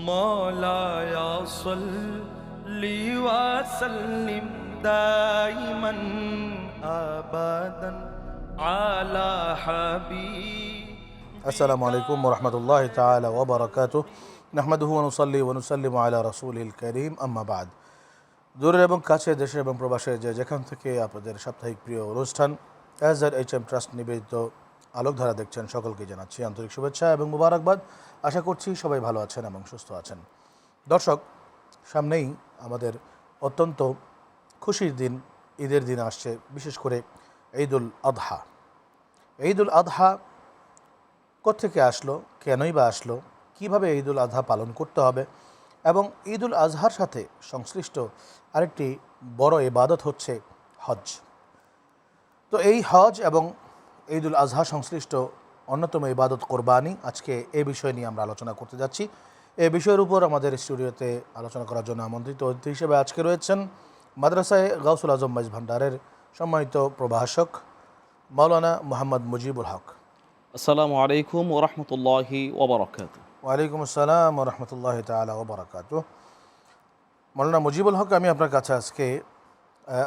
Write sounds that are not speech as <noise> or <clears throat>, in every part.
مولاي صل وسلم دائما ابدا على حبيب আসসালামু আলাইকুম রহমতুল্লাহ তালা ওবরাকাত নাহমাদুহু অনুসল্লি অনুসাল্লিম আলা রসুল করিম আম্মাবাদ দূরের এবং কাছে দেশে এবং প্রবাসে যে যেখান থেকে আপনাদের সাপ্তাহিক প্রিয় অনুষ্ঠান S R H M trust নিবেদিত আলোকধারা দেখছেন সকলকে জানাচ্ছি আন্তরিক শুভেচ্ছা এবং মুবারকবাদ। আশা করছি সবাই ভালো আছেন এবং সুস্থ আছেন। দর্শক, সামনেই আমাদের অত্যন্ত খুশির দিন, ঈদের দিন আসছে, বিশেষ করে ঈদুল আদহা ঈদুল আদহা কোত্থেকে আসলো, কেনই বা আসলো, কীভাবে ঈদুল আজহা পালন করতে হবে এবং ঈদুল আজহার সাথে সংশ্লিষ্ট আরেকটি বড় ইবাদত হচ্ছে হজ তো এই হজ এবং ঈদুল আজহা সংশ্লিষ্ট অন্যতম ইবাদত কোরবানি। আজকে এ বিষয় নিয়ে আমরা আলোচনা করতে যাচ্ছি। এ বিষয়ের উপর আমাদের স্টুডিওতে আলোচনা করার জন্য আমন্ত্রিত অতিথি হিসেবে আজকে রয়েছেন মাদ্রাসায় গাউসুল আজম মাইজ ভান্ডারের সম্মানিত প্রভাষক মাওলানা মোহাম্মদ মুজিবুল হক। আসসালামু আলাইকুম ওরহমতুল্লাহি ওবরাকাত ওয়ালাইকুম আসসালাম রহমতুল্লাহ তালা ওবরাকাত মৌলানা মুজিবুল হক আমি আপনার কাছে আজকে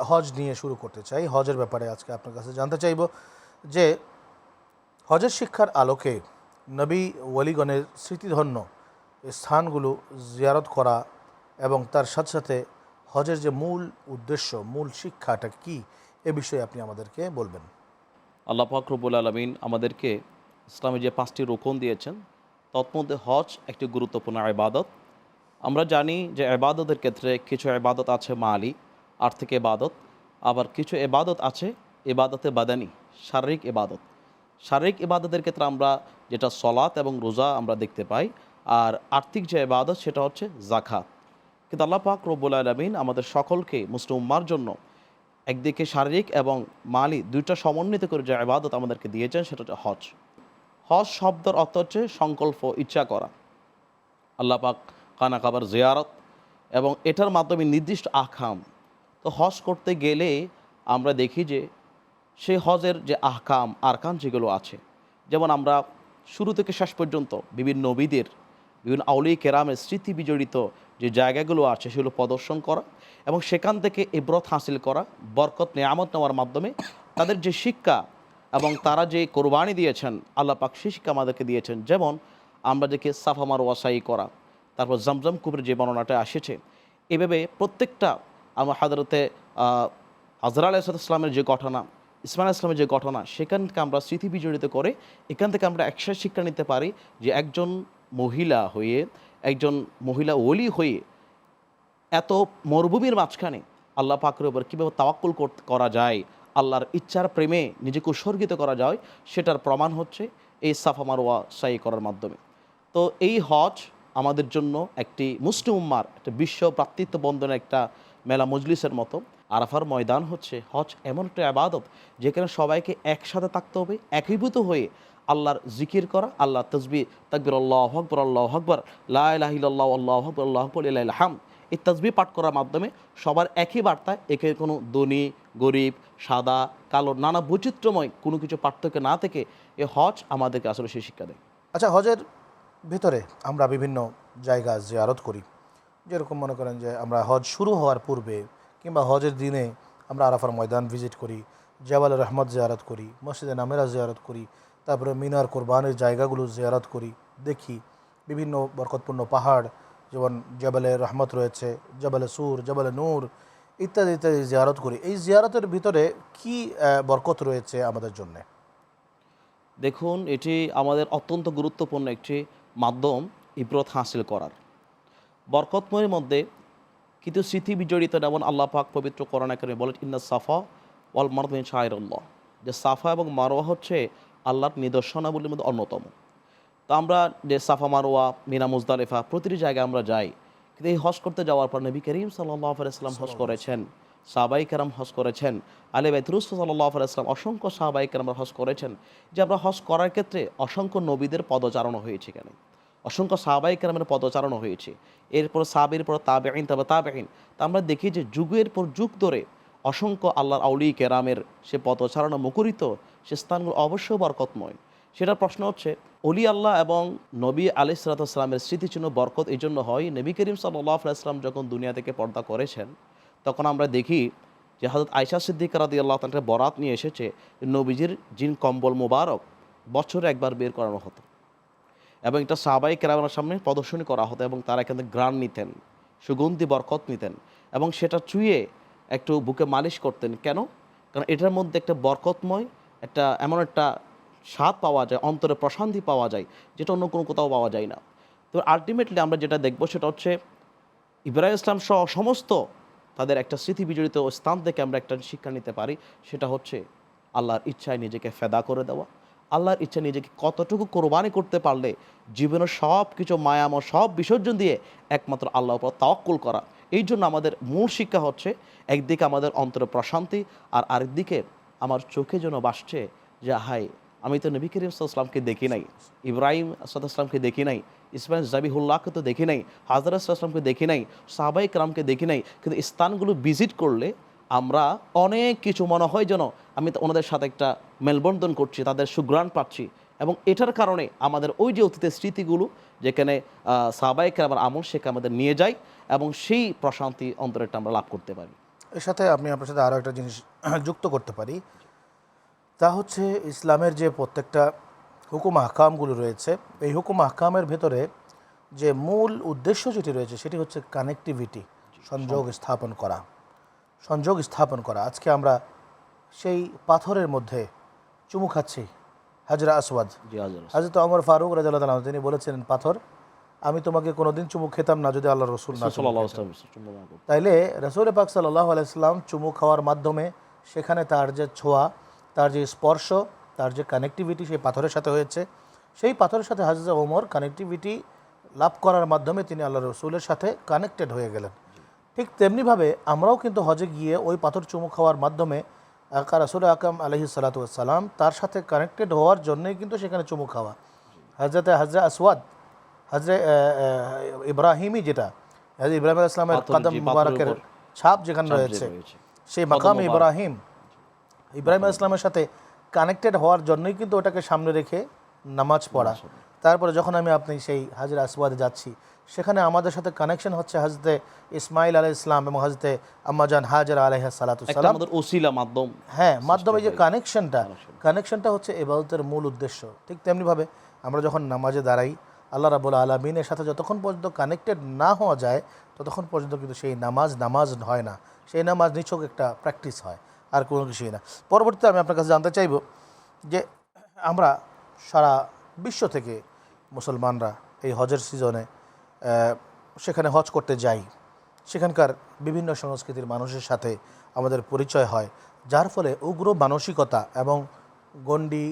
হজ নিয়ে শুরু করতে চাই। হজের ব্যাপারে আজকে আপনার কাছে জানতে চাইব। যে হজের শিক্ষার আলোকে নবী ওয়ালিগণের স্মৃতিধন্য স্থানগুলো জিয়ারত করা এবং তার সাথে সাথে হজের যে মূল উদ্দেশ্য, মূল শিক্ষাটা কি এ বিষয়ে আপনি আমাদেরকে বলবেন। আল্লাহ পাক রব্বুল আলমিন আমাদেরকে ইসলামে যে পাঁচটি রোকন দিয়েছেন, তৎমধ্যে হজ একটি গুরুত্বপূর্ণ ইবাদত। আমরা জানি যে এবাদতের ক্ষেত্রে কিছু এবাদত আছে মালি, আর্থিক এবাদত আবার কিছু এবাদত আছে এবাদতে বাদানি। শারীরিক এবাদত শারীরিক ইবাদতের ক্ষেত্রে আমরা যেটা সলাত এবং রোজা আমরা দেখতে পাই, আর আর্থিক যে ইবাদত সেটা হচ্ছে জাকাত কিন্তু আল্লাহ পাক রব্বুল আলমিন আমাদের সকলকে মুসলিম উম্মার জন্য একদিকে শারীরিক এবং মালি দুইটা সমন্বিত করে যে আবাদত আমাদেরকে দিয়েছেন সেটা হচ্ছে হজ। হজ শব্দের অর্থ হচ্ছে সংকল্প, ইচ্ছা করা। আল্লাহ পাক কানা কাবার জিয়ারত এবং এটার মাধ্যমে নির্দিষ্ট আখাম তো হজ করতে গেলে আমরা দেখি যে সেই হজের যে আহকাম, আরকান যেগুলো আছে, যেমন আমরা শুরু থেকে শেষ পর্যন্ত বিভিন্ন নবীদের, বিভিন্ন আউলি কেরামের স্মৃতি বিজড়িত যে জায়গাগুলো আছে, সেগুলো প্রদর্শন করা এবং সেখান থেকে ইব্রত হাসিল করা, বরকত, নিয়ামত নেওয়ার মাধ্যমে তাদের যে শিক্ষা এবং তারা যে কোরবানি দিয়েছেন, আল্লাহ পাক সেই শিক্ষা আমাদেরকে দিয়েছেন। যেমন আমরা দেখি সাফামার ওয়াসাই করা, তারপর জমজম কুবের যে বর্ণনাটা এসেছে, এভাবে প্রত্যেকটা আমার হাজারতে হজরা আলাইসালামের যে ঘটনা ইসমাইল ইসলামের যে ঘটনা, সেখান থেকে আমরা স্মৃতি বিজড়িত করে, এখান থেকে আমরা একসাথে শিক্ষা নিতে পারি যে একজন মহিলা হয়ে, একজন মহিলা ওলি হয়ে এত মরুভূমির মাঝখানে আল্লাহ পাকের উপর কীভাবে তাওয়াক্কুল কর- যায়, আল্লাহর ইচ্ছার প্রেমে নিজেকে উৎসর্গিত করা যায়, সেটার প্রমাণ হচ্ছে এই সাফা মারোয়া সাই করার মাধ্যমে। তো এই হজ আমাদের জন্য একটি মুসলিম উম্মার, একটা বিশ্ব ভ্রাতৃত্ব বন্ধনের একটা মেলা মজলিসের মতো। আরাফার ময়দান হচ্ছে হজ এমন একটা আবাদত যেখানে সবাইকে একসাথে থাকতে হবে, একীভূত হয়ে আল্লাহর জিকির করা আল্লাহ তসবি তাকবির আল্লাহ আকবর আল্লাহ আকবর লাহ আল্লাহ আকবর আল্লাহ আকবর হাম এই তসবি পাঠ করার মাধ্যমে সবার একই বার্তায় একে কোনো ধনী, গরিব, সাদা, কালো, নানা বৈচিত্র্যময় কোনো কিছু পার্থক্য না থেকে এ হজ আমাদেরকে আসলে সেই শিক্ষা দেয়। আচ্ছা হজের ভিতরে আমরা বিভিন্ন জায়গা জিয়ারত করি। যেরকম মনে করেন যে আমরা হজ শুরু হওয়ার পূর্বে কিংবা হজের দিনে আমরা আরাফার ময়দান ভিজিট করি, জাবাল রহমত জিয়ারত করি, মসজিদে নামেরা জিয়ারত করি, তারপরে মিনার কোরবানের জায়গাগুলো জিয়ারত করি, দেখি বিভিন্ন বরকতপূর্ণ পাহাড়, যেমন জবালে রহমত রয়েছে, জবালে সুর, জবালে নূর ইত্যাদি ইত্যাদি জিয়ারত করি। এই জিয়ারতের ভিতরে কি বরকত রয়েছে আমাদের জন্যে? দেখুন, এটি আমাদের অত্যন্ত গুরুত্বপূর্ণ একটি মাধ্যম ইব্রত হাসিল করার। বরকতময়ের মধ্যে কিন্তু স্মৃতি বিজড়িত যেমন আল্লাহ পাক পবিত্র করোনা করে বলে ইন্না সাফা ওয়াল মারদিন শাহরুল্লাহ যে সাফা এবং মারোয়া হচ্ছে আল্লাহর নিদর্শনাবলীর মধ্যে অন্যতম। তো আমরা যে সাফা মারোয়া মিনা মুজদালিফা প্রতিটি জায়গায় আমরা যাই কিন্তু এই হজ করতে যাওয়ার পর নবী করিম সাল্লাহ আলাইসাল্লাম হজ করেছেন সাহাবাই কেরাম হজ করেছেন আলী বাইতুরুস সাল্লাহ আলাইসলাম অসংখ্য সাহাবাই কেরাম হজ করেছেন যে আমরা হজ করার ক্ষেত্রে অসংখ্য নবীদের পদচারণ হয়েছে এখানে। অসংখ্য সাহাবাই কেরামের পদচারণ হয়েছে। এরপর সাহাবের পর তাবে আইন তবে তাবে আইন তা আমরা দেখি যে যুগের পর যুগ ধরে অসংখ্য আল্লাহর আউলি কেরামের সে পদচারণা মুখরিত, সে স্থানগুলো অবশ্যই বরকতময়। সেটা প্রশ্ন হচ্ছে, অলি আল্লাহ এবং নবী আলি সালাতামের স্মৃতিচিহ্ন বরকত এই জন্য হয়? নবী করিম সাল্লাহ আলাইসলাম যখন দুনিয়া থেকে পর্দা করেছেন, তখন আমরা দেখি যে হজরত আয়সা সিদ্দিক রাদি আল্লাহ তাকে বরাত নিয়ে এসেছে, নবীজির জিন কম্বল মোবারক বছরে একবার বের করানো হতো। এবং এটা সাহাবাই কেরামের সামনে প্রদর্শনী করা হতো এবং তারা এখানে গ্রান নিতেন, সুগন্ধি, বরকত নিতেন এবং সেটা চুয়ে একটু বুকে মালিশ করতেন। কেন? কারণ এটার মধ্যে একটা বরকতময়, একটা এমন একটা স্বাদ পাওয়া যায়, অন্তরে প্রশান্তি পাওয়া যায়, যেটা অন্য কোনো কোথাও পাওয়া যায় না। তো আলটিমেটলি আমরা যেটা দেখব সেটা হচ্ছে ইব্রাহিম ইসলাম সহ সমস্ত তাদের একটা স্মৃতি বিজড়িত স্থান থেকে আমরা একটা শিক্ষা নিতে পারি, সেটা হচ্ছে আল্লাহর ইচ্ছায় নিজেকে ফেদা করে দেওয়া। আল্লাহর ইচ্ছা নিজেকে কতটুকু কোরবানি করতে পারলে জীবনের সব কিছু মায়াময় সব বিসর্জন দিয়ে একমাত্র আল্লাহর উপর তাওয়াক্কুল করা। এই জন্য আমাদের মূল শিক্ষা হচ্ছে, একদিকে আমাদের অন্তরে প্রশান্তি আর আরেকদিকে আমার চোখে যেন বাসছে যে, হাই, আমি তো নবী করিম সাল্লামকে দেখি নাই, ইব্রাহিম সাদামকে দেখি নাই, ইসমাইল জাবিহুল্লাহকে তো দেখি নাই, হাজরত আসলামকে দেখি নাই সাহাবাই কালামকে দেখি নাই, কিন্তু স্থানগুলো ভিজিট করলে আমরা অনেক কিছু মনে হয় যেন আমি ওনাদের সাথে একটা মেলবন্ধন করছি তাদের সুগ্রাণ পাচ্ছি এবং এটার কারণে আমাদের ওই যে অতীতের স্মৃতিগুলো যেখানে সাবাইকে কালামের আমল সেখানে আমাদের নিয়ে যায় এবং সেই প্রশান্তি অন্তরেরটা আমরা লাভ করতে পারি। এর সাথে আমি আপনার সাথে আরও একটা জিনিস <clears throat> যুক্ত করতে পারি। তা হচ্ছে ইসলামের যে প্রত্যেকটা হুকুম আহকামগুলো রয়েছে এই হুকুম আহকামের ভেতরে যে মূল উদ্দেশ্য যেটি রয়েছে সেটি হচ্ছে কানেক্টিভিটি সংযোগ। স্থাপন করা। সংযোগ স্থাপন করা। আজকে আমরা সেই পাথরের মধ্যে চুমু খাচ্ছি হাজরা আসওয়াদ। জি হাজার হাজরত অমর ফারুক তালাম তিনি বলেছিলেন পাথর আমি তোমাকে কোনোদিন চুমু খেতাম না যদি আল্লাহ রসুল না তাইলে রসুল পাক সাল্লাহ আলাইসলাম চুমু খাওয়ার মাধ্যমে সেখানে তার যে ছোঁয়া তার যে স্পর্শ তার যে কানেক্টিভিটি সেই পাথরের সাথে হয়েছে। সেই পাথরের সাথে হাজরা ওমর কানেক্টিভিটি লাভ করার মাধ্যমে তিনি আল্লাহ রসুলের সাথে কানেক্টেড হয়ে গেলেন। ঠিক তেমনিভাবে আমরাও কিন্তু হজে গিয়ে ওই পাথর চুমু খাওয়ার মাধ্যমে আকা রসুল আকাম আলহি সালাতাম তার সাথে কানেক্টেড হওয়ার জন্যই কিন্তু সেখানে চুমু খাওয়া। হজরতে হাজরা আসওয়াদ হজরে ইব্রাহিমই যেটা হজরত ইব্রাহিম আলাইহিস সালামের পাথর, কদম মুবারকের ছাপ যেখানে রয়েছে। সেই মাকাম ইব্রাহিম ইব্রাহিম আলাইহিস সাথে কানেক্টেড হওয়ার জন্যই কিন্তু ওটাকে সামনে রেখে নামাজ পড়া। তারপরে যখন আমি আপনি সেই হাজির আসওয়াদে যাচ্ছি সেখানে আমাদের সাথে কানেকশন হচ্ছে হজরতে ইসমাইল আলাহ ইসলাম এবং হজরতে আম্মাজান হাজার আলহ সালাতাম ওসিলা মাধ্যম হ্যাঁ মাধ্যমে যে কানেকশনটা কানেকশনটা হচ্ছে এবাদতের মূল উদ্দেশ্য। ঠিক তেমনিভাবে আমরা যখন নামাজে দাঁড়াই আল্লাহ রাবুল আলমিনের সাথে যতক্ষণ পর্যন্ত কানেক্টেড না হওয়া যায় ততক্ষণ পর্যন্ত কিন্তু সেই নামাজ নামাজ হয় না। সেই নামাজ নিছক একটা প্র্যাকটিস হয় আর কোনো কিছুই না। পরবর্তীতে আমি আপনার কাছে জানতে চাইব যে আমরা সারা বিশ্ব থেকে মুসলমানরা এই হজের সিজনে সেখানে হজ করতে যাই সেখানকার বিভিন্ন সংস্কৃতির মানুষের সাথে আমাদের পরিচয় হয়, যার ফলে উগ্র মানসিকতা এবং গণ্ডি,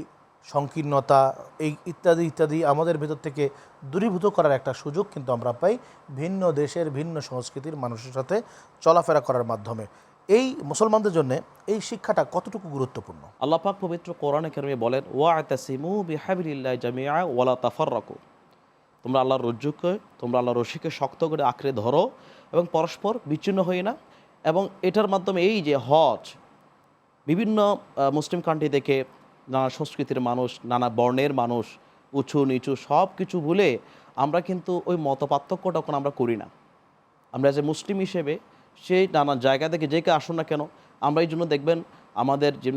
সংকীর্ণতা, এই ইত্যাদি ইত্যাদি আমাদের ভেতর থেকে দূরীভূত করার একটা সুযোগ কিন্তু আমরা পাই ভিন্ন দেশের ভিন্ন সংস্কৃতির মানুষের সাথে চলাফেরা করার মাধ্যমে। এই মুসলমানদের জন্য এই শিক্ষাটা কতটুকু গুরুত্বপূর্ণ? আল্লাহ পাক পবিত্র কোরআনে কেরমে বলেন ওয়া তাসিমু জামিআ ওয়ালা তাফাররাকু। তোমরা আল্লাহর রজ্জুকে, তোমরা আল্লাহর রশিকে শক্ত করে আঁকড়ে ধরো এবং পরস্পর বিচ্ছিন্ন হই না। এবং এটার মাধ্যমে এই যে হজ, বিভিন্ন মুসলিম কান্ট্রি থেকে নানা সংস্কৃতির মানুষ, নানা বর্ণের মানুষ, উঁচু, নিচু সব কিছু ভুলে আমরা কিন্তু ওই মতপার্থক্যটা এখন আমরা করি না। আমরা যে মুসলিম হিসেবে সেই নানা জায়গা থেকে যে কেউ আসুন না কেন, আমরা এই জন্য দেখবেন আমাদের যে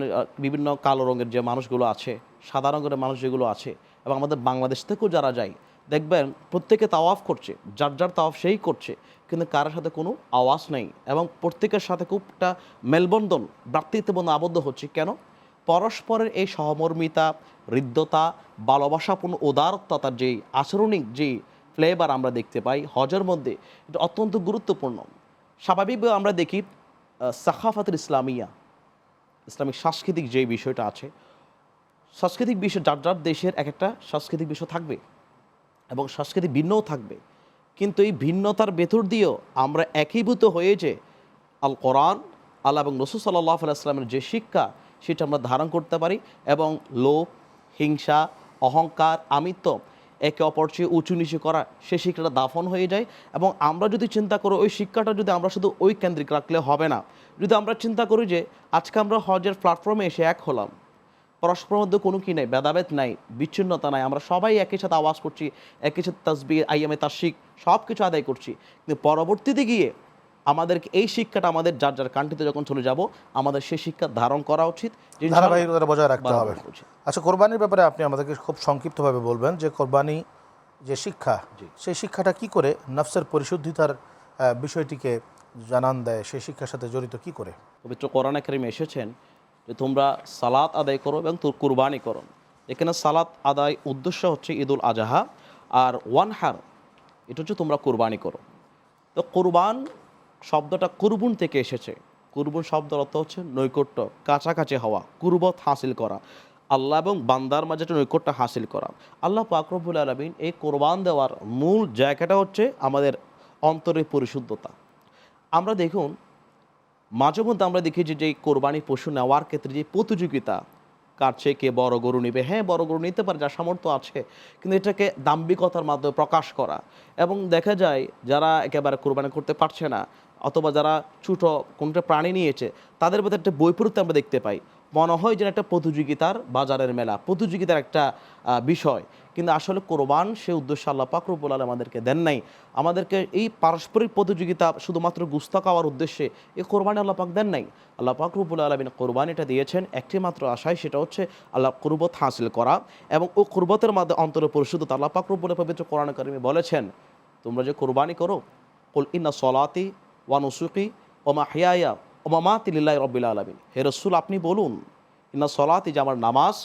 বিভিন্ন কালো রঙের যে মানুষগুলো আছে, সাদা রঙের মানুষ যেগুলো আছে, এবং আমাদের বাংলাদেশ থেকেও যারা যায়, দেখবেন প্রত্যেকে তাওয়াফ করছে, যার যার তাওয়াফ সেই করছে, কিন্তু কারোর সাথে কোনো আওয়াজ নেই, এবং প্রত্যেকের সাথে খুব একটা মেলবন্ধন ভ্রাতৃত্ববন্ধন আবদ্ধ হচ্ছে। কেন? পরস্পরের এই সহমর্মিতা, হৃদ্যতা, ভালোবাসাপূর্ণ উদারতার যে আচরণিক যে ফ্লেভার আমরা দেখতে পাই, হজের মধ্যে, এটা অত্যন্ত গুরুত্বপূর্ণ। স্বাভাবিকভাবে আমরা দেখি সাখাফাতুল ইসলামিয়া, ইসলামিক সাংস্কৃতিক যে বিষয়টা আছে, সাংস্কৃতিক বিষয়, যার যার দেশের এক একটা সাংস্কৃতিক বিষয় থাকবে এবং সাংস্কৃতিক ভিন্নও থাকবে। কিন্তু এই ভিন্নতার ভেতর দিয়েও আমরা একীভূত হয়ে যে আল কোরআন, আল্লাহ এবং রসুল সাল্লাহ আলাইস্লামের যে শিক্ষা, সেটা আমরা ধারণ করতে পারি এবং লোভ, হিংসা, অহংকার, আমিত্ব একে অপর চেয়ে উঁচু নিচু করা, সে শিক্ষাটা দাফন হয়ে যায়। এবং আমরা যদি চিন্তা করি, ওই শিক্ষাটা যদি আমরা শুধু ওই কেন্দ্রিক রাখলে হবে না। যদি আমরা চিন্তা করি যে, আজকে আমরা হজের প্ল্যাটফর্মে এসে এক হলাম। পরস্পরের মধ্যে কোনো কি নেই, ভেদাভেদ নাই, বিচ্ছিন্নতা নাই। আমরা সবাই একই সাথে আওয়াজ করছি, একই সাথে তাসবি আইয়ামে তাসিক সব কিছু আদায় করছি। কিন্তু পরবর্তীতে গিয়ে আমাদেরকে এই শিক্ষাটা আমাদের যার যার কান্ট্রিতে যখন চলে যাব আমাদের সেই শিক্ষা ধারণ করা উচিত। ধারাবাহিকতা বজায় রাখতে হবে। আচ্ছা কোরবানির ব্যাপারে আপনি আমাদেরকে খুব সংক্ষিপ্তভাবে বলবেন যে কোরবানি যে শিক্ষা সেই শিক্ষাটা কি করে নফসের পরিশুদ্ধিতার বিষয়টিকে জানান দেয় সেই শিক্ষার সাথে জড়িত কি করে? পবিত্র কোরআন কারিমে এসেছেন যে তোমরা সালাত আদায় করো এবং তোর কুরবানি করো। এখানে সালাত আদায় উদ্দেশ্য হচ্ছে ঈদুল আজহা আর ওয়ান হার এটা হচ্ছে তোমরা কোরবানি করো। তো কুরবান শব্দটা কুরবুন থেকে এসেছে। কুরবুন শব্দের অর্থ হচ্ছে নৈকট্য, কাছাকাছি হওয়া, কুরবত হাসিল করা। আল্লাহ এবং বান্দার মাঝে একটা নৈকট্য হাসিল করা। আল্লাহ পাকরবুল আলমিন এই কোরবান দেওয়ার মূল জায়গাটা হচ্ছে আমাদের অন্তরের পরিশুদ্ধতা। আমরা দেখুন, মাঝে মধ্যে আমরা দেখি যে কোরবানি পশু নেওয়ার ক্ষেত্রে যে প্রতিযোগিতা কার চেয়ে কে বড় গরু নিবে? হ্যাঁ বড় গরু নিতে পারে, যার সামর্থ্য আছে, কিন্তু এটাকে দাম্ভিকতার মাধ্যমে প্রকাশ করা। এবং দেখা যায়, যারা একেবারে কোরবানি করতে পারছে না, অথবা যারা ছোটো কোনটা প্রাণী নিয়েছে, তাদের মধ্যে একটা বৈপরীত্য আমরা দেখতে পাই। মনে হয় যেন একটা প্রতিযোগিতার বাজারের মেলা, প্রতিযোগিতার একটা বিষয়। কিন্তু আসলে কোরবান, সে উদ্দেশ্য আল্লাহ পাকরুবুল আলম আমাদেরকে দেন নাই। আমাদেরকে এই পারস্পরিক প্রতিযোগিতা শুধুমাত্র গুস্তা খাওয়ার উদ্দেশ্যে এই কোরবানি আল্লাহ পাক দেন নাই। আল্লাহ পাকরুবুল আলমিন কোরবানিটা দিয়েছেন, একটি মাত্র আশায় সেটা হচ্ছে আল্লাহ কুরবত হাসিল করা এবং ও কুরবতের মাধ্যমে অন্তরে পরিশুদ্ধতা আল্লাহ পাকরুবুল পবিত্র কোরআন কারিমে বলেছেন, তোমরা যে কোরবানি করো, কুল ইন্না সলাতি ওয়া নুসুকি ওমা হিয়ায়া ওমা মা তিল্লাহ রব্বিল আলমিন। হে রসুল, আপনি বলুন, ইন্না সলাতি যে আমার নামাজ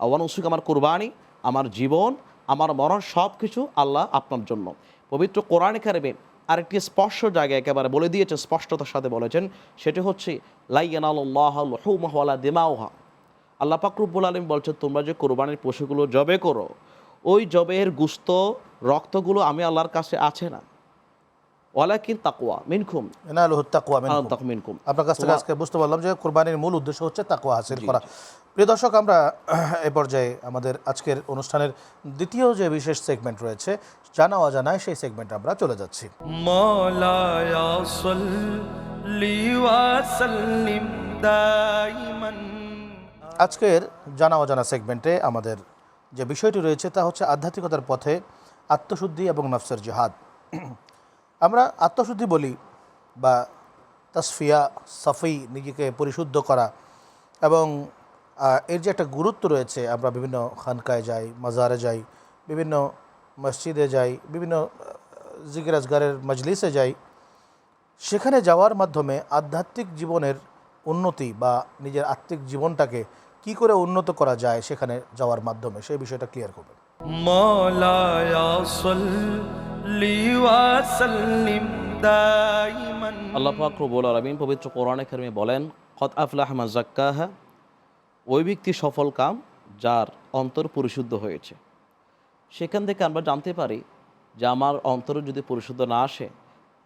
ওয়ান উসুক আমার কোরবানি, আমার জীবন, আমার মরণ সব কিছু আল্লাহ আপনার জন্য। পবিত্র কোরআন কারিমে আরেকটি স্পষ্ট জায়গায় একেবারে বলে দিয়েছেন, স্পষ্টতার সাথে বলেছেন, সেটি হচ্ছে লাইয়ানাল্লাহলা দিমাউহা। আল্লাহ পাকরুবুল আলম বলছেন, তোমরা যে কোরবানির পশুগুলো জবে করো, ওই জবের গুস্ত রক্তগুলো আমি আল্লাহর কাছে আছে না। ওয়ালাকিন তাকুয়া মিনকুম। এনালুহু তাকওয়া মিনকুম। মিনকুম। আপনার কাছ থেকে আজকে বুঝতে পারলাম যে কুরবানির মূল উদ্দেশ্য হচ্ছে তাকওয়া হাসিল করা। প্রিয় দর্শক আমরা এ পর্যায়ে আমাদের আজকের অনুষ্ঠানের দ্বিতীয় যে বিশেষ সেগমেন্ট রয়েছে জানা অজানায় সেই সেগমেন্ট আমরা চলে যাচ্ছি। আজকের জানা অজানা সেগমেন্টে আমাদের যে বিষয়টি রয়েছে তা হচ্ছে আধ্যাত্মিকতার পথে আত্মশুদ্ধি এবং নফসের জিহাদ। আমরা আত্মশুদ্ধি বলি বা তাসফিয়া, সাফি, নিজেকে পরিশুদ্ধ করা এবং এর যে একটা গুরুত্ব রয়েছে, আমরা বিভিন্ন খানকায় যাই, মাজারে যাই, বিভিন্ন মসজিদে যাই, বিভিন্ন জিগিরাজগারের মজলিসে যাই, সেখানে যাওয়ার মাধ্যমে আধ্যাত্মিক জীবনের উন্নতি বা নিজের আত্মিক জীবনটাকে কি করে উন্নত করা যায় সেখানে যাওয়ার মাধ্যমে, সেই বিষয়টা ক্লিয়ার করবেন। মলায়া আল্লাহ পাক রব্বুল আলামিন পবিত্র কোরআনে কারিমে বলেন, কদ আফলাহ মা জাক্কাহা ওই ব্যক্তি সফল কাম যার অন্তর পরিশুদ্ধ হয়েছে। সেখান থেকে আমরা জানতে পারি যে আমার অন্তরে যদি পরিশুদ্ধ না আসে,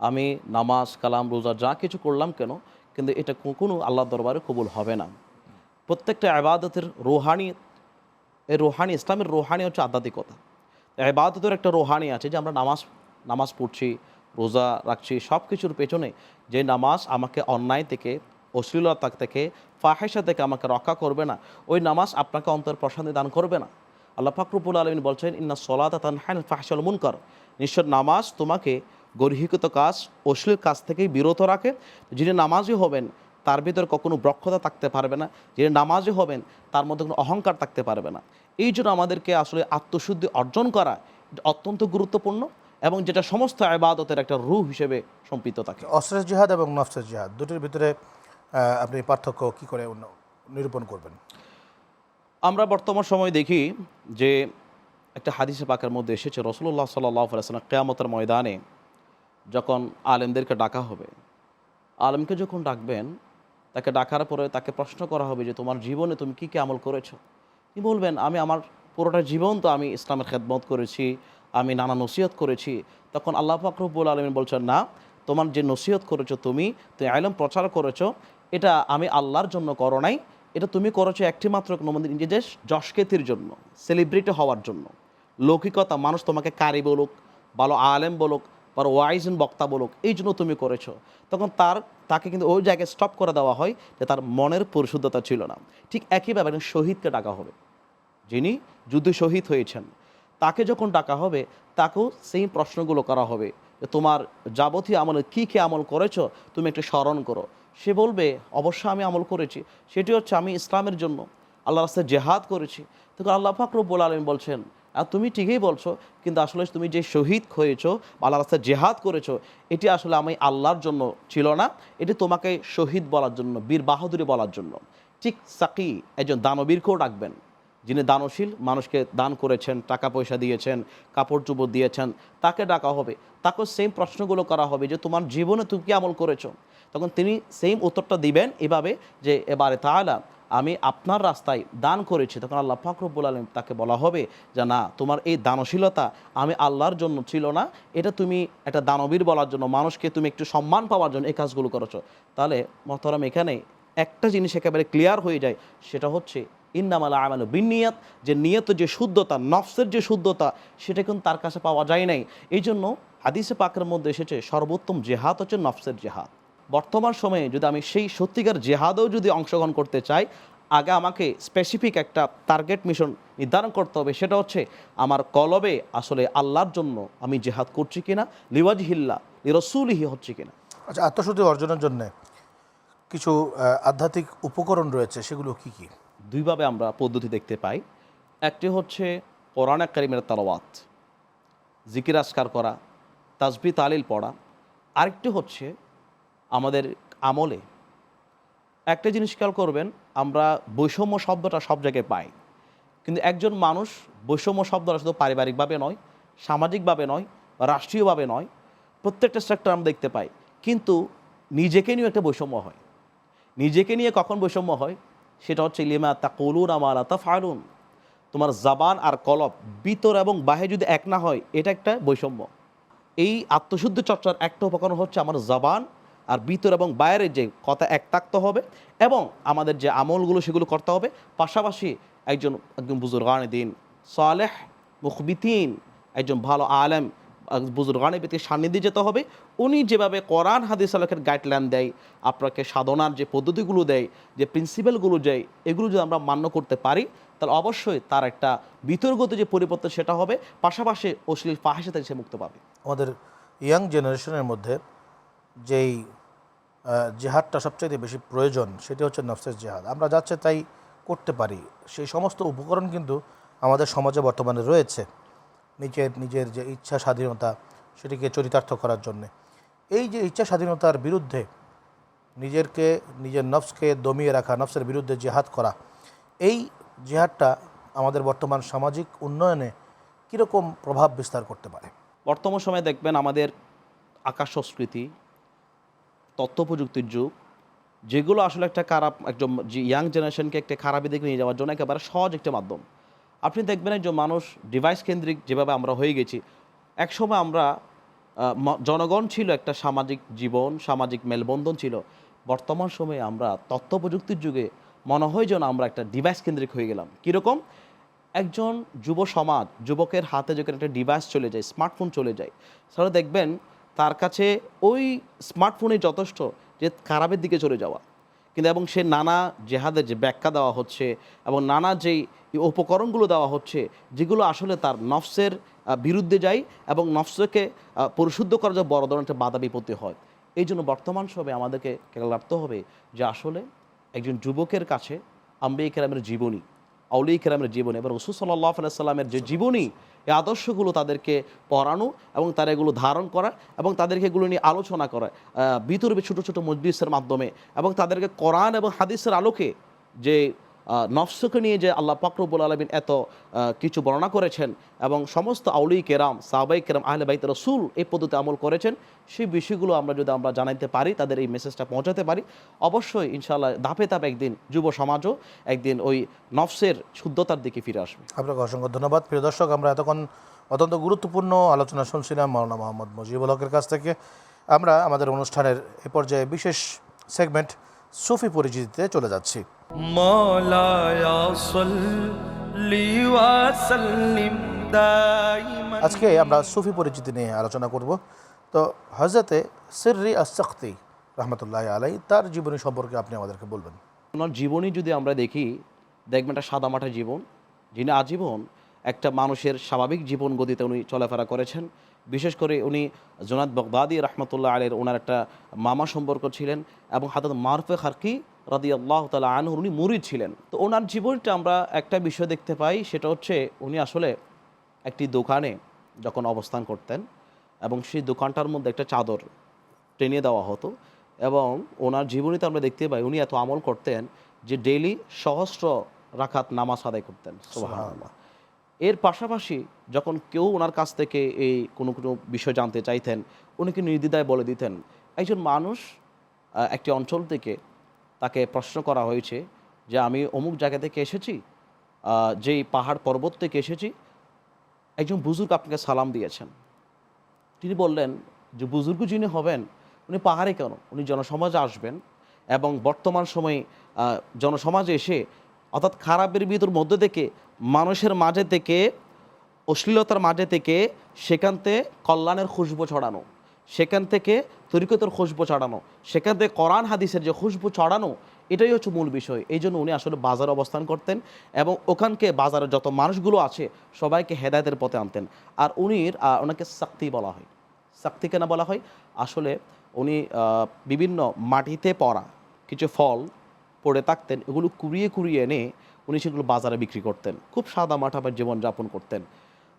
আমি নামাজ, কালাম, রোজা যা কিছু করলাম কেন, কিন্তু এটা কোনো আল্লাহ দরবারে কবুল হবে না। প্রত্যেকটা আবাদতের রোহানি এই রোহানি, ইসলামের রোহানি হচ্ছে আধ্যাত্মিকতা। আবাদতের একটা রোহানি আছে যে আমরা নামাজ নামাজ পড়ছি, রোজা রাখছি সব কিছুর পেছনে যে নামাজ আমাকে অন্যায় থেকে, অশ্লীলতা থেকে ফাহেসা থেকে আমাকে রক্ষা করবে না, ওই নামাজ আপনাকে অন্তর প্রশান্তি দান করবে না। আল্লাহ ফাকরুবুল আলমিন বলছেন, ইন্না সলাত তানহান ফাহসাল মুনকর। নিশ্চয় নামাজ তোমাকে গর্হিকত কাজ, অশ্লীল কাজ থেকে বিরত রাখে। যিনি নামাজই হবেন তার ভিতরে কখনো ব্রক্ষতা থাকতে পারবে না যিনি নামাজে হবেন তার মধ্যে কোনো অহংকার থাকতে পারবে না। এই জন্য আমাদেরকে আসলে আত্মশুদ্ধি অর্জন করা অত্যন্ত গুরুত্বপূর্ণ এবং যেটা সমস্ত আবাদতের একটা রূপ হিসেবে সম্পৃক্ত থাকে। অস্ত্রের জিহাদ এবং নফসের জিহাদ দুটির ভিতরে আপনি পার্থক্য কি করে নিরূপণ করবেন? আমরা বর্তমান সময় দেখি যে একটা হাদিসে পাকের মধ্যে এসেছে রসুল্লাহ সাল্লাহ আলাইসাল্লাম কেয়ামতের ময়দানে যখন আলেমদেরকে ডাকা হবে আলেমকে যখন ডাকবেন তাকে ডাকার পরে তাকে প্রশ্ন করা হবে যে তোমার জীবনে তুমি কী কী আমল করেছ? কি বলবেন? আমি আমার পুরোটা জীবন তো আমি ইসলামের খেদমত করেছি, আমি নানা নসিহত করেছি। তখন আল্লাহ ফাকরুবুল আলমিন বলছেন, না, তোমার যে নসিহত করেছ তুমি তুমি আইলম প্রচার করেছ, এটা আমি আল্লাহর জন্য করো নাই। এটা তুমি করেছ একটি মাত্র তোমাদের নিজেদের যশকেতির জন্য সেলিব্রিটি হওয়ার জন্য। লৌকিকতা মানুষ তোমাকে কারি বলুক, ভালো আলেম বলুক বা ওয়াইজন বক্তা বলুক, এই জন্য তুমি করেছ। তখন তার, তাকে কিন্তু ওই জায়গায় স্টপ করে দেওয়া হয় যে তার মনের পরিশুদ্ধতা ছিল না। ঠিক একইভাবে একজন শহীদকে ডাকা হবে। যিনি যুদ্ধে শহীদ হয়েছেন, তাকে যখন ডাকা হবে, তাকেও সেই প্রশ্নগুলো করা হবে যে তোমার যাবতীয় আমলে কী কী আমল করেছ, তুমি একটু স্মরণ করো। সে বলবে অবশ্যই আমি আমল করেছি। সেটি হচ্ছে আমি ইসলামের জন্য আল্লাহ রাস্তায় জেহাদ করেছি। তখন আল্লাহ ফাকরবুল আলম বলছেন আর তুমি ঠিকই বলছো, কিন্তু আসলে তুমি যে শহীদ হয়েছো আল্লাহ রাস্তায় জেহাদ করেছ, এটি আসলে আমি আল্লাহর জন্য ছিল না, এটি তোমাকে শহীদ বলার জন্য, বীর বাহাদুরি বলার জন্য। ঠিক সাকি, একজন দানবীরকেও ডাকবেন, যিনি দানশীল, মানুষকে দান করেছেন, টাকা পয়সা দিয়েছেন, কাপড় চোপড় দিয়েছেন, তাকে ডাকা হবে। তাকে সেম প্রশ্নগুলো করা হবে যে, তোমার জীবনে তুমি কি আমল করেছ? তখন তিনি সেম উত্তরটা দিবেন এভাবে যে, এবারে তাহলে আমি আপনার রাস্তায় দান করেছি, তখন আল্লাহ ফাকরবুল আলম তাকে বলা হবে যে, না, তোমার এই দানশীলতা আমি আল্লাহর জন্য ছিল না, এটা তুমি একটা দানবীর বলার জন্য, মানুষকে তুমি একটু সম্মান পাওয়ার জন্য এই কাজগুলো করেছ। তাহলে মহতরম, এখানে একটা জিনিস একেবারে ক্লিয়ার হয়ে যায়, সেটা হচ্ছে ইন্নামালা আমাল বিনিয়াত যে নিয়ত, যে শুদ্ধতা, নফসের যে শুদ্ধতা, সেটা কিন্তু তার কাছে পাওয়া যায় নাই। এই জন্য হাদিসে পাকের মধ্যে এসেছে, সর্বোত্তম জেহাদ হচ্ছে নফসের জেহাদ। বর্তমান সময়ে যদি আমি সেই সত্যিকার জেহাদেও যদি অংশগ্রহণ করতে চাই আগে আমাকে স্পেসিফিক একটা টার্গেট মিশন নির্ধারণ করতে হবে সেটা হচ্ছে আমার কলবে আসলে আল্লাহর জন্য আমি জেহাদ করছি কিনা লিওয়াজ হিল্লা লিরসুলিহি হচ্ছে কিনা। আচ্ছা আত্মশুদ্ধি অর্জনের জন্য কিছু আধ্যাত্মিক উপকরণ রয়েছে সেগুলো কি কি? দুইভাবে আমরা পদ্ধতি দেখতে পাই। একটি হচ্ছে কোরআন কারিমের তালাওয়াত জিকির আসকার করা তাজবি তালিল পড়া। আরেকটি হচ্ছে আমাদের আমলে। একটা জিনিস খেয়াল করবেন, আমরা বৈষম্য শব্দটা সব জায়গায় পাই। কিন্তু একজন মানুষ বৈষম্য শব্দটা শুধু পারিবারিকভাবে নয়, সামাজিকভাবে নয়, রাষ্ট্রীয়ভাবে নয়, প্রত্যেকটা সেক্টর আমরা দেখতে পাই। কিন্তু নিজেকে নিয়েও একটা বৈষম্য হয়। নিজেকে নিয়ে কখন বৈষম্য হয়? সেটা হচ্ছে লিমা তা কলুন আমালা তা ফারুন তোমার জাবান আর কলব বিতর এবং বাহে যদি এক না হয়, এটা একটা বৈষম্য। এই আত্মশুদ্ধ চর্চার একটা উপকরণ হচ্ছে আমার জবান আর ভিতর এবং বাইরের যে কথা এক থাকতে হবে এবং আমাদের যে আমলগুলো সেগুলো করতে হবে। পাশাপাশি একজন একজন বুজুর্গানে দিন, সালেহ মুখবিতিন একজন ভালো আলেম, বুজুর্গানে ব্যক্তির সান্নিধ্যে যেতে হবে। উনি যেভাবে কোরআন, হাদিস, আলোকের গাইডলাইন দেয়, আপনাকে সাধনার যে পদ্ধতিগুলো দেয়, যে প্রিন্সিপালগুলো দেয়, এগুলো যদি আমরা মান্য করতে পারি, তাহলে অবশ্যই তার একটা বিতর্গত যে পরিবর্তন সেটা হবে। পাশাপাশি অশ্লীল ফাহেসা থেকে সে মুক্ত পাবে। আমাদের ইয়াং জেনারেশনের মধ্যে যেই জেহাদটা সবচাইতে বেশি প্রয়োজন সেটি হচ্ছে নফসের জেহাদ। আমরা যাচ্ছে তাই করতে পারি। সেই সমস্ত উপকরণ কিন্তু আমাদের সমাজে বর্তমানে রয়েছে। নিজের নিজের যে ইচ্ছা স্বাধীনতা সেটিকে চরিতার্থ করার জন্যে। এই যে ইচ্ছা স্বাধীনতার বিরুদ্ধে নিজেরকে, নিজের নফসকে দমিয়ে রাখা, নফসের বিরুদ্ধে জেহাদ করা, এই জেহাদটা আমাদের বর্তমান সামাজিক উন্নয়নে কীরকম প্রভাব বিস্তার করতে পারে? বর্তমান সময়ে দেখবেন আমাদের আকাশ সংস্কৃতি তথ্য প্রযুক্তির যুগ, যেগুলো আসলে একটা খারাপ একজন ইয়াং জেনারেশনকে একটা খারাপের দিকে নিয়ে যাওয়ার জন্য একেবারে সহজ একটা মাধ্যম। আপনি দেখবেন একজন মানুষ ডিভাইস কেন্দ্রিক যেভাবে আমরা হয়ে গেছি, একসময় আমরা জনগণ ছিল একটা সামাজিক জীবন, সামাজিক মেলবন্ধন ছিল। বর্তমান সময়ে আমরা তথ্য প্রযুক্তির যুগে মনে হয় যেন আমরা একটা ডিভাইস কেন্দ্রিক হয়ে গেলাম। কীরকম? একজন যুব সমাজ, যুবকের হাতে যখন একটা ডিভাইস চলে যায় স্মার্টফোন চলে যায়, তাহলে দেখবেন তার কাছে ওই স্মার্টফোনে যথেষ্ট যে খারাপের দিকে চলে যাওয়া। কিন্তু এবং সে নানা জেহাদের যে ব্যাখ্যা দেওয়া হচ্ছে এবং নানা যেই উপকরণগুলো দেওয়া হচ্ছে, যেগুলো আসলে তার নফসের বিরুদ্ধে যায় এবং নফসকে পরিশুদ্ধ করার জন্য বড় ধরনের একটা বাধা বিপত্তি হয়। এই জন্য বর্তমান সময়ে আমাদেরকে খেয়াল রাখতে হবে যে আসলে একজন যুবকের কাছে আম্বে কেরামের জীবনী আউলি কেরামের জীবনী এবার রসুল সাল্লাহ সাল্লামের যে জীবনী এই আদর্শগুলো তাদেরকে পড়ানো এবং তারা এগুলো ধারণ করা এবং তাদেরকে এগুলো নিয়ে আলোচনা করা বিতর্বে ছোটো ছোটো মজলিসের মাধ্যমে এবং তাদেরকে কোরআন এবং হাদিসের আলোকে যে নফসকে নিয়ে যে আল্লাহ পাকরবুল আলমিন এত কিছু বর্ণনা করেছেন এবং সমস্ত আউলি কেরাম সাহবাই কেরাম, আহলে বাইত রসুল এই পদ্ধতি আমল করেছেন, সেই বিষয়গুলো আমরা যদি আমরা জানাইতে পারি, তাদের এই মেসেজটা পৌঁছাতে পারি। অবশ্যই ইনশাআল্লাহ ধাপে ধাপে একদিন যুব সমাজও একদিন ওই নফসের শুদ্ধতার দিকে ফিরে আসবে। আপনাকে অসংখ্য ধন্যবাদ। প্রিয় দর্শক, আমরা এতক্ষণ অত্যন্ত গুরুত্বপূর্ণ আলোচনা শুনছিলাম মাওলানা মোহাম্মদ মুজিবুল হকের কাছ থেকে। আমরা আমাদের অনুষ্ঠানের এ পর্যায়ে বিশেষ সেগমেন্ট সুফি পরিচিতিতে চলে যাচ্ছি। আজকে আমরা সুফি পরিচিতি নিয়ে আলোচনা করব। তো হজরতে সিররি আসাক্তি রহমতুল্লাহ আলাই তার জীবনী সম্পর্কে আপনি আমাদেরকে বলবেন। ওনার জীবনী যদি আমরা দেখি দেখবেন একটা সাদামাটা জীবন যিনি আজীবন একটা মানুষের স্বাভাবিক জীবন গতিতে উনি চলাফেরা করেছেন। বিশেষ করে উনি জোনাদ বগদাদি রহমতুল্লাহ আলের ওনার একটা মামা সম্পর্ক ছিলেন এবং হাতত মারফে খারকি রাদি আল্লাহ তালা আনহুর উনি মুরিদ ছিলেন। তো ওনার জীবনটা আমরা একটা বিষয় দেখতে পাই, সেটা হচ্ছে উনি আসলে একটি দোকানে যখন অবস্থান করতেন এবং সেই দোকানটার মধ্যে একটা চাদর টেনে দেওয়া হতো এবং ওনার জীবনীতে আমরা দেখতে পাই উনি এত আমল করতেন যে ডেইলি সহস্র রাখাত নামাজ আদায় করতেন, সুবহানাল্লাহ। এর পাশাপাশি যখন কেউ ওনার কাছ থেকে এই কোনো কোনো বিষয় জানতে চাইতেন উনিকে নির্দ্বিধায় বলে দিতেন, একজন মানুষ একটি অঞ্চল থেকে তাকে প্রশ্ন করা হয়েছে যে আমি অমুক জায়গা থেকে এসেছি যেই পাহাড় পর্বত থেকে এসেছি, একজন বুজুর্গ আপনাকে সালাম দিয়েছেন। তিনি বললেন, যে বুজুর্গ যিনি হবেন, উনি পাহাড়ে কেন? উনি জনসমাজে আসবেন এবং বর্তমান সময়ে জনসমাজে এসে অর্থাৎ খারাপের ভিতর মধ্যে থেকে, মানুষের মাঝে থেকে, অশ্লীলতার মাঝে থেকে সেখান থেকে কল্যাণের খুশবু ছড়ানো, সেখান থেকে তরিকতের খুশবু ছড়ানো, সেখান থেকে কোরআন হাদিসের যে খুশবু ছড়ানো, এটাই হচ্ছে মূল বিষয়। এই জন্য উনি আসলে বাজারে অবস্থান করতেন এবং ওখানকে বাজারে যত মানুষগুলো আছে, সবাইকে হেদায়তের পথে আনতেন। আর উনির ওনাকে শক্তি বলা হয়। শক্তি কেন বলা হয়? আসলে উনি বিভিন্ন মাটিতে পড়া কিছু ফল পড়ে থাকতেন, এগুলো কুড়িয়ে কুড়িয়ে এনে উনি সেগুলো বাজারে বিক্রি করতেন। খুব সাদা মাঠাবার জীবনযাপন করতেন।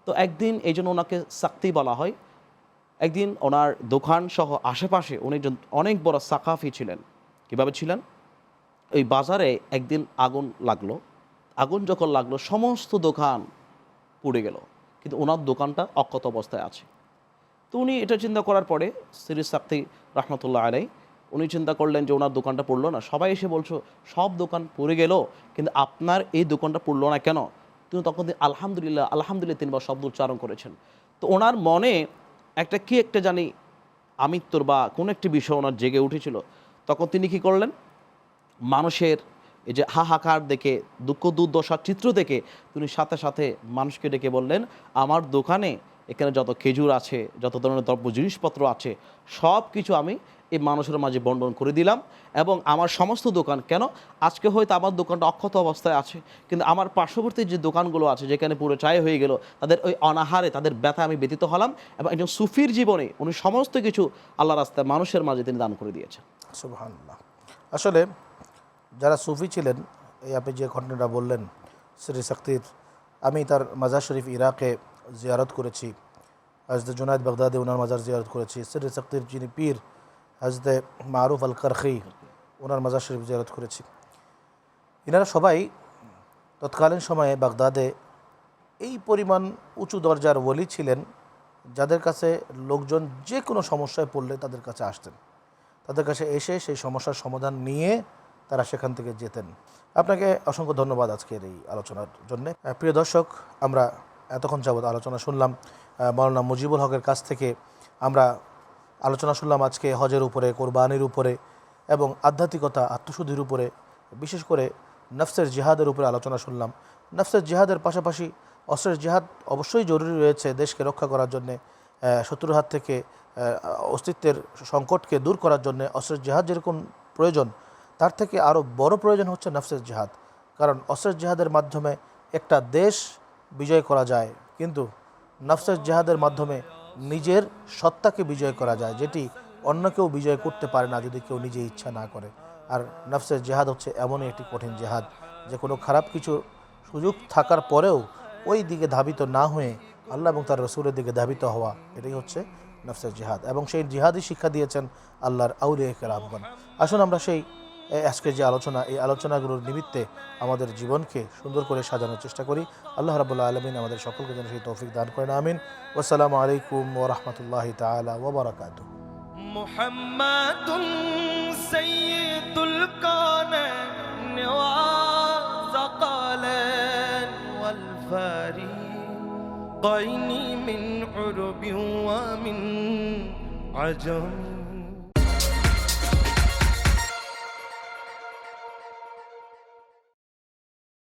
তো একদিন এই জন্য ওনাকে শক্তি বলা হয়। একদিন ওনার দোকান সহ আশেপাশে উনি একজন অনেক বড় সাকাফি ছিলেন। কীভাবে ছিলেন? ওই বাজারে একদিন আগুন লাগল। আগুন যখন লাগল, সমস্ত দোকান পুড়ে গেল। কিন্তু ওনার দোকানটা অক্ষত অবস্থায় আছে। তো উনি এটা চিন্তা করার পরে শ্রী সাক্তি রহমতুল্লাহ আলাই উনি চিন্তা করলেন যে ওনার দোকানটা পড়ল না। সবাই এসে বলছো, সব দোকান পড়ে গেল, কিন্তু আপনার এই দোকানটা পড়ল না কেন? তিনি তখন আলহামদুলিল্লাহ আলহামদুলিল্লাহ তিনবার শব্দ উচ্চারণ করেছেন। তো ওনার মনে একটা কি একটা জানি আমিত্তর বা কোনো একটি বিষয় ওনার জেগে উঠেছিল। তখন তিনি কি করলেন? মানুষের এই যে হাহাকার দেখে, দুঃখ দুর্দশার চিত্র দেখে তিনি সাথে সাথে মানুষকে ডেকে বললেন, আমার দোকানে এখানে যত খেজুর আছে, যত ধরনের দ্রব্য জিনিসপত্র আছে সব কিছু আমি এই মানুষের মাঝে বন্টন করে দিলাম এবং আমার সমস্ত দোকান, কেন? আজকে হয়তো আমার দোকানটা অক্ষত অবস্থায় আছে, কিন্তু আমার পার্শ্ববর্তী যে দোকানগুলো আছে, যেখানে পুরো চায় হয়ে গেল, তাদের ওই অনাহারে, তাদের ব্যথা আমি ব্যতীত হলাম এবং একজন সুফির জীবনে উনি সমস্ত কিছু আল্লাহ রাস্তায় মানুষের মাঝে তিনি দান করে দিয়েছেন। সুবহানাল্লাহ। আসলে যারা সুফি ছিলেন, এই আপনি যে ঘটনাটা বললেন, শ্রী শক্তির, আমি তার মাজার শরীফ ইরাকে জিয়ারত করেছি। হজরত জুনায়দ বাগদাদে ওনার মাজার জিয়ারত করেছি। শ্রী শক্তির যিনি পীর হজরত মারুফ আল কারখি ওনার মাজার শরীফ জিয়ারত করেছি। এনারা সবাই তৎকালীন সময়ে বাগদাদে এই পরিমাণ উঁচু দরজার ওলি ছিলেন যাদের কাছে লোকজন যে কোনো সমস্যায় পড়লে তাদের কাছে আসতেন। তাদের কাছে এসে সেই সমস্যার সমাধান নিয়ে তারা সেখান থেকে যেতেন। আপনাকে অসংখ্য ধন্যবাদ আজকের এই আলোচনার জন্য। প্রিয় দর্শক, আমরা এতক্ষণ যাবৎ আলোচনা শুনলাম। মৌলানা মুজিবুল হকের কাছ থেকে আমরা আলোচনা শুনলাম আজকে হজের উপরে, কোরবানির উপরে এবং আধ্যাত্মিকতা, আত্মশুদ্ধির উপরে। বিশেষ করে নফসের জিহাদের উপরে আলোচনা শুনলাম। নফসের জিহাদের পাশাপাশি অস্ত্রের জিহাদ অবশ্যই জরুরি রয়েছে দেশকে রক্ষা করার জন্যে শত্রুর হাত থেকে অস্তিত্বের সংকটকে দূর করার জন্য অস্ত্রের জিহাদ যেরকম প্রয়োজন, তার থেকে আরও বড় প্রয়োজন হচ্ছে নফসের জিহাদ। কারণ অস্ত্রের জিহাদের মাধ্যমে একটা দেশ বিজয় করা যায়, কিন্তু নফসের জিহাদের মাধ্যমে নিজের সত্তাকে বিজয় করা যায়, যেটি অন্য কেউ বিজয় করতে পারে না যদি কেউ নিজে ইচ্ছা না করে। আর নফসের জেহাদ হচ্ছে এমনই একটি কঠিন জেহাদ, যে কোনো খারাপ কিছু সুযোগ থাকার পরেও ওই দিকে ধাবিত না হয়ে আল্লাহ এবং তার রসুলের দিকে ধাবিত হওয়া, এটাই হচ্ছে নফসের জিহাদ। এবং সেই জিহাদই শিক্ষা দিয়েছেন আল্লাহর আউলিয়া কেরামগণ আসুন আমরা সেই আজকের যে আলোচনা এই আলোচনাগুলোর নিমিত্তে আমাদের জীবনকে সুন্দর করে সাজানোর চেষ্টা করি আল্লাহ রাবুল্লাহ আলমিন আমাদের সকলকে যেন সেই তৌফিক দান করেন আমিন আসসালামু আলাইকুম ওরহমতুল্লাহ তালা ওবরাকাতু محمد سيد الكون وثقلين والفريقين من عرب ومن عجم